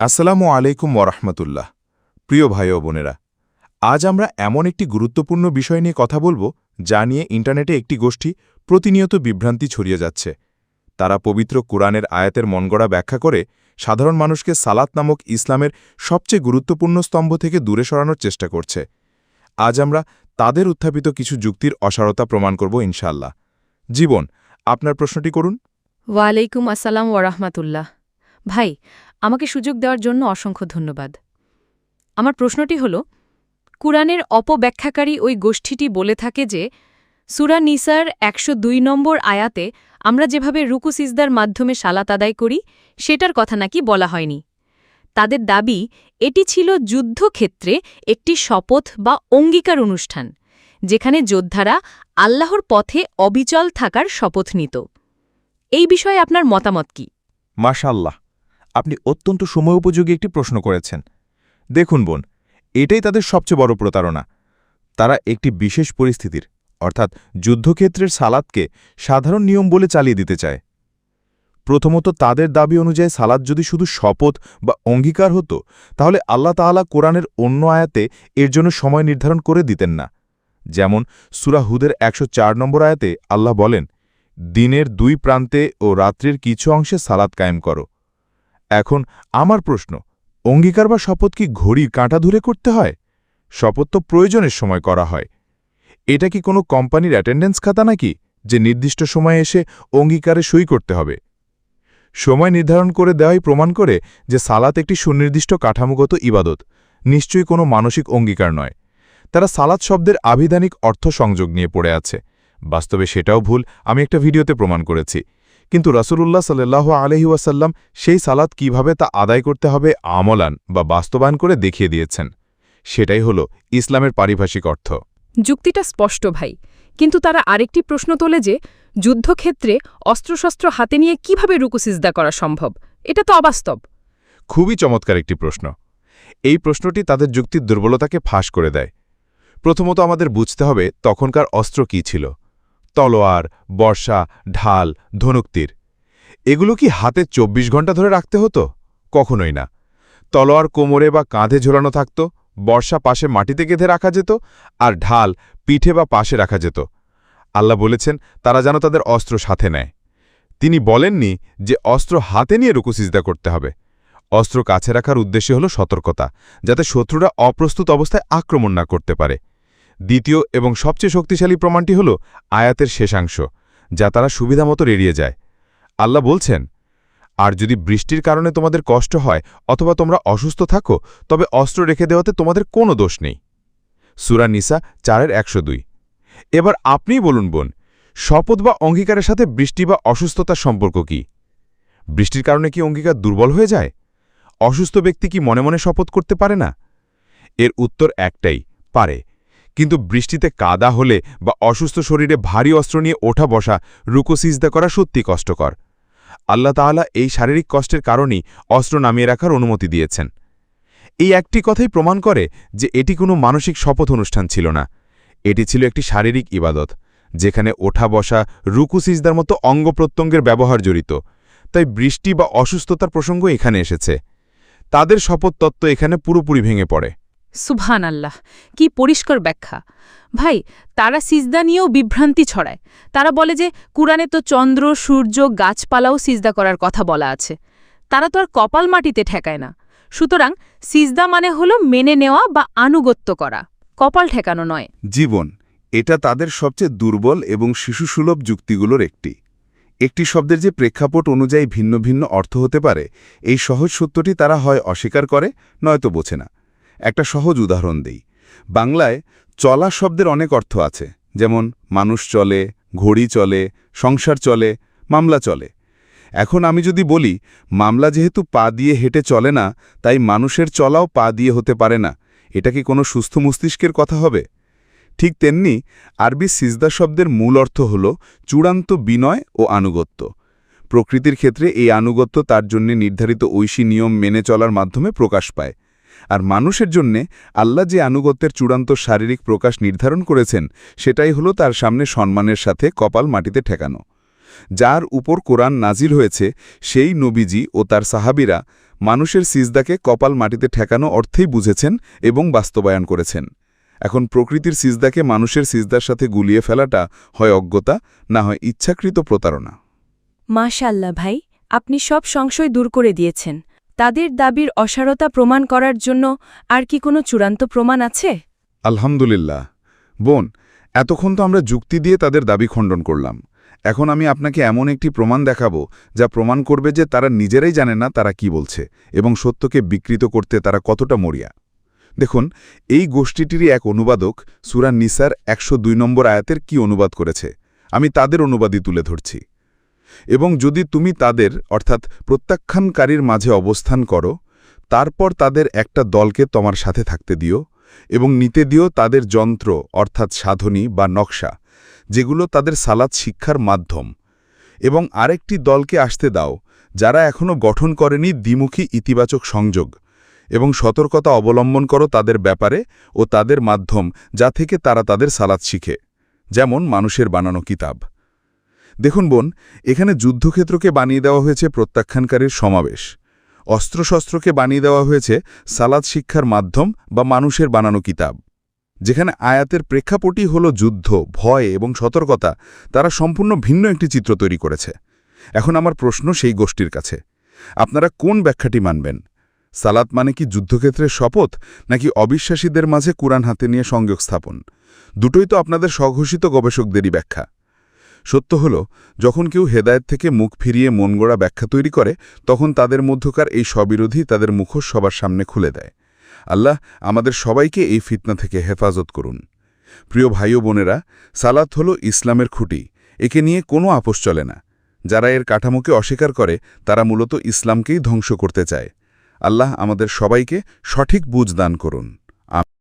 আসসালামু আলাইকুম ওরহমতুল্লাহ প্রিয় ভাই ও বোনেরা, আজ আমরা এমন একটি গুরুত্বপূর্ণ বিষয় নিয়ে কথা বলব, যা নিয়ে ইন্টারনেটে একটি গোষ্ঠী প্রতিনিয়ত বিভ্রান্তি ছড়িয়ে যাচ্ছে। তারা পবিত্র কোরআনের আয়াতের মনগড়া ব্যাখ্যা করে সাধারণ মানুষকে সালাত নামক ইসলামের সবচেয়ে গুরুত্বপূর্ণ স্তম্ভ থেকে দূরে সরানোর চেষ্টা করছে। আজ আমরা তাদের উত্থাপিত কিছু যুক্তির অসারতা প্রমাণ করব ইনশাল্লাহ জীবন, আপনার প্রশ্নটি করুন। ওয়ালাইকুম আসসালাম ওরহমাতুল্লাহ ভাই আমাকে সুযোগ দেওয়ার জন্য অসংখ্য ধন্যবাদ। আমার প্রশ্নটি হল, কুরআনের অপব্যাখ্যাকারী ওই গোষ্ঠীটি বলে থাকে যে, সুরা নিসার একশো দুই নম্বর আয়াতে আমরা যেভাবে রুকু সিজদার মাধ্যমে সালাত আদায় করি, সেটার কথা নাকি বলা হয়নি। তাদের দাবি, এটি ছিল যুদ্ধক্ষেত্রে একটি শপথ বা অঙ্গীকার অনুষ্ঠান, যেখানে যোদ্ধারা আল্লাহর পথে অবিচল থাকার শপথ নিত। এই বিষয়ে আপনার মতামত কি? মাশাল্লাহ আপনি অত্যন্ত সময়োপযোগী একটি প্রশ্ন করেছেন। দেখুন বোন, এটাই তাদের সবচেয়ে বড় প্রতারণা। তারা একটি বিশেষ পরিস্থিতির, অর্থাৎ যুদ্ধক্ষেত্রের সালাদকে সাধারণ নিয়ম বলে চালিয়ে দিতে চায়। প্রথমত তাদের দাবি অনুযায়ী সালাদ যদি শুধু শপথ বা অঙ্গীকার হতো, তাহলে আল্লাহ তাআলা কোরআনের অন্য আয়াতে এর জন্য সময় নির্ধারণ করে দিতেন না। যেমন সুরা হুদের একশ নম্বর আয়াতে আল্লাহ বলেন, দিনের দুই প্রান্তে ও রাত্রির কিছু অংশে সালাদ কায়েম করো। এখন আমার প্রশ্ন, অঙ্গীকার বা শপথ কি ঘড়ির কাঁটা ধরে করতে হয়? শপথ তো প্রয়োজনের সময় করা হয়। এটা কি কোনো কোম্পানির অ্যাটেন্ডেন্স খাতা নাকি, যে নির্দিষ্ট সময়ে এসে অঙ্গীকারে সই করতে হবে? সময় নির্ধারণ করে দেওয়াই প্রমাণ করে যে সালাত একটি সুনির্দিষ্ট কাঠামোগত ইবাদত, নিশ্চয়ই কোনো মানসিক অঙ্গীকার নয়। তারা সালাত শব্দের আবিধানিক অর্থ সংযোগ নিয়ে পড়ে আছে। বাস্তবে সেটাও ভুল, আমি একটা ভিডিওতে প্রমাণ করেছি। কিন্তু রাসূলুল্লাহ সাল্লাহ আলহি ওয়াসাল্লাম সেই সালাত কীভাবে তা আদায় করতে হবে আমলান বা বাস্তবায়ন করে দেখিয়ে দিয়েছেন। সেটাই হল ইসলামের পারিভাষিক অর্থ। যুক্তিটা স্পষ্ট ভাই কিন্তু তারা আরেকটি প্রশ্ন তোলে যে যুদ্ধক্ষেত্রে অস্ত্রশস্ত্র হাতে নিয়ে কীভাবে রুকু সিজদা করা সম্ভব? এটা তো অবাস্তব। খুবই চমৎকার একটি প্রশ্ন। এই প্রশ্নটি তাদের যুক্তির দুর্বলতাকে ফাঁস করে দেয়। প্রথমত আমাদের বুঝতে হবে তখনকার অস্ত্র কি ছিল। তলোয়ার, বর্ষা, ঢাল, ধনুক্তির। এগুলো কি হাতে ২৪ ঘণ্টা ধরে রাখতে হতো? কখনোই না। তলোয়ার কোমরে বা কাঁধে ঝোলানো থাকত, বর্ষা পাশে মাটিতে গেঁধে রাখা যেত আর ঢাল পিঠে বা পাশে রাখা যেত। আল্লাহ বলেছেন, তারা যেন তাদের অস্ত্র সাথে নেয়। তিনি বলেননি যে অস্ত্র হাতে নিয়ে রুকুসিজদা করতে হবে। অস্ত্র কাছে রাখার উদ্দেশ্য হল সতর্কতা, যাতে শত্রুরা অপ্রস্তুত অবস্থায় আক্রমণ না করতে পারে। দ্বিতীয় এবং সবচেয়ে শক্তিশালী প্রমাণটি হল আয়াতের শেষাংশ, যা তারা সুবিধামতো এড়িয়ে যায়। আল্লাহ বলছেন, আর যদি বৃষ্টির কারণে তোমাদের কষ্ট হয় অথবা তোমরা অসুস্থ থাকো, তবে অস্ত্র রেখে দেওয়াতে তোমাদের কোনো দোষ নেই। সুরা নিসা চারের একশো দুই। এবার আপনিই বলুন, বোন, শপথ বা অঙ্গীকারের সাথে বৃষ্টি বা অসুস্থতার সম্পর্ক কি? বৃষ্টির কারণে কি অঙ্গীকার দুর্বল হয়ে যায়? অসুস্থ ব্যক্তি কি মনে মনে শপথ করতে পারে না? এর উত্তর একটাই, পারে। কিন্তু বৃষ্টিতে কাদা হলে বা অসুস্থ শরীরে ভারী অস্ত্র নিয়ে ওঠা বসা রুকো সিজদা করা সত্যি কষ্টকর। আল্লাহ তাআলা এই শারীরিক কষ্টের কারণেই অস্ত্র নামিয়ে রাখার অনুমতি দিয়েছেন। এই একটি কথাই প্রমাণ করে যে এটি কোনো মানসিক শপথ অনুষ্ঠান ছিল না। এটি ছিল একটি শারীরিক ইবাদত, যেখানে ওঠা বসা রুকু সিজদার মতো অঙ্গ প্রত্যঙ্গের ব্যবহার জড়িত। তাই বৃষ্টি বা অসুস্থতার প্রসঙ্গ এখানে এসেছে। তাদের শপথ তত্ত্ব এখানে পুরোপুরি ভেঙে পড়ে। সুবহান আল্লাহ কি পরিষ্কার ব্যাখ্যা। ভাই, তারা সিজদা নিয়েও বিভ্রান্তি ছড়ায়। তারা বলে যে, কুরআনে তো চন্দ্র, সূর্য, গাছপালাও সিজদা করার কথা বলা আছে। তারা তো আর কপাল মাটিতে ঠেকায় না। সুতরাং সিজদা মানে হল মেনে নেওয়া বা আনুগত্য করা। কপাল ঠেকানো নয়। জীবন, এটা তাদের সবচেয়ে দুর্বল এবং শিশুসুলভ যুক্তিগুলোর একটি। একটি শব্দের যে প্রেক্ষাপট অনুযায়ী ভিন্ন ভিন্ন অর্থ হতে পারে, এই সহজ সত্যটি তারা হয় অস্বীকার করে, নয়তো বোঝে না। একটা সহজ উদাহরণ দেই। বাংলায় চলা শব্দের অনেক অর্থ আছে, যেমন মানুষ চলে, ঘড়ি চলে, সংসার চলে, মামলা চলে। এখন আমি যদি বলি, মামলা যেহেতু পা দিয়ে হেঁটে চলে না, তাই মানুষের চলাও পা দিয়ে হতে পারে না। এটা কি কোনো সুস্থ মস্তিষ্কের কথা হবে? ঠিক তেমনি আরবি সিজদা শব্দের মূল অর্থ হল চূড়ান্ত বিনয় ও আনুগত্য। প্রকৃতির ক্ষেত্রে এই আনুগত্য তার জন্য নির্ধারিত ঐশী নিয়ম মেনে চলার মাধ্যমে প্রকাশ পায়। আর মানুষের জন্যে আল্লাহ যে আনুগত্যের চূড়ান্ত শারীরিক প্রকাশ নির্ধারণ করেছেন, সেটাই হলো তার সামনে সম্মানের সাথে কপাল মাটিতে ঠেকানো। যার উপর কোরআন নাজিল হয়েছে, সেই নবীজি ও তার সাহাবিরা মানুষের সিজদাকে কপাল মাটিতে ঠেকানো অর্থেই বুঝেছেন এবং বাস্তবায়ন করেছেন। এখন প্রকৃতির সিজদাকে মানুষের সিজদার সাথে গুলিয়ে ফেলাটা হয় অজ্ঞতা, না হয় ইচ্ছাকৃত প্রতারণা। মাশাল্লাহ ভাই, আপনি সব সংশয় দূর করে দিয়েছেন। তাদের দাবির অসারতা প্রমাণ করার জন্য আর কি কোনো চূড়ান্ত প্রমাণ আছে? আলহামদুলিল্লাহ। বোন, এতক্ষণ তো আমরা যুক্তি দিয়ে তাদের দাবি খণ্ডন করলাম। এখন আমি আপনাকে এমন একটি প্রমাণ দেখাবো যা প্রমাণ করবে যে তারা নিজেরাই জানে না তারা কি বলছে এবং সত্যকে বিকৃত করতে তারা কতটা মরিয়া। দেখুন, এই গোষ্ঠীটিরই এক অনুবাদক সুরা নিসার একশো দুই নম্বর আয়াতের কি অনুবাদ করেছে। আমি তাদের অনুবাদই তুলে ধরছি। এবং যদি তুমি তাদের, অর্থাৎ প্রত্যাখ্যানকারীর মাঝে অবস্থান করো, তারপর তাদের একটা দলকে তোমার সাথে থাকতে দিও এবং নিতে দিও তাদের যন্ত্র, অর্থাৎ সাধনী বা নকশা, যেগুলো তাদের সালাদ শিক্ষার মাধ্যম। এবং আরেকটি দলকে আসতে দাও, যারা এখনও গঠন করেনি দ্বিমুখী ইতিবাচক সংযোগ এবং সতর্কতা অবলম্বন করো তাদের ব্যাপারে ও তাদের মাধ্যম, যা থেকে তারা তাদের সালাদ শিখে। যেমন মানুষের বানানো কিতাব। দেখুন বোন, এখানে যুদ্ধক্ষেত্রকে বানিয়ে দেওয়া হয়েছে প্রত্যাখ্যানকারীর সমাবেশ। অস্ত্রশস্ত্রকে বানিয়ে দেওয়া হয়েছে সালাদ শিক্ষার মাধ্যম বা মানুষের বানানো কিতাব। যেখানে আয়াতের প্রেক্ষাপটই হল যুদ্ধ, ভয় এবং সতর্কতা। তারা সম্পূর্ণ ভিন্ন একটি চিত্র তৈরি করেছে। এখন আমার প্রশ্ন সেই গোষ্ঠীর কাছে। আপনারা কোন ব্যাখ্যাটি মানবেন? সালাত মানে কি যুদ্ধক্ষেত্রের শপথ, নাকি অবিশ্বাসীদের মাঝে কুরআন হাতে নিয়ে সংযোগ স্থাপন? দুটোই তো আপনাদের স্বঘোষিত গবেষকদেরই ব্যাখ্যা। সত্য হল, যখন কেউ হেদায়েত থেকে মুখ ফিরিয়ে মনগড়া ব্যাখ্যা তৈরি করে, তখন তাদের মধ্যকার এই স্ববিরোধী তাদের মুখোশ সবার সামনে খুলে দেয়। আল্লাহ আমাদের সবাইকে এই ফিতনা থেকে হেফাজত করুন। প্রিয় ভাই ও বোনেরা, সালাত হল ইসলামের খুঁটি, একে নিয়ে কোনো আপোষ চলে না। যারা এর কাঠামোকে অস্বীকার করে, তারা মূলত ইসলামকেই ধ্বংস করতে চায়। আল্লাহ আমাদের সবাইকে সঠিক বুঝ দান করুন।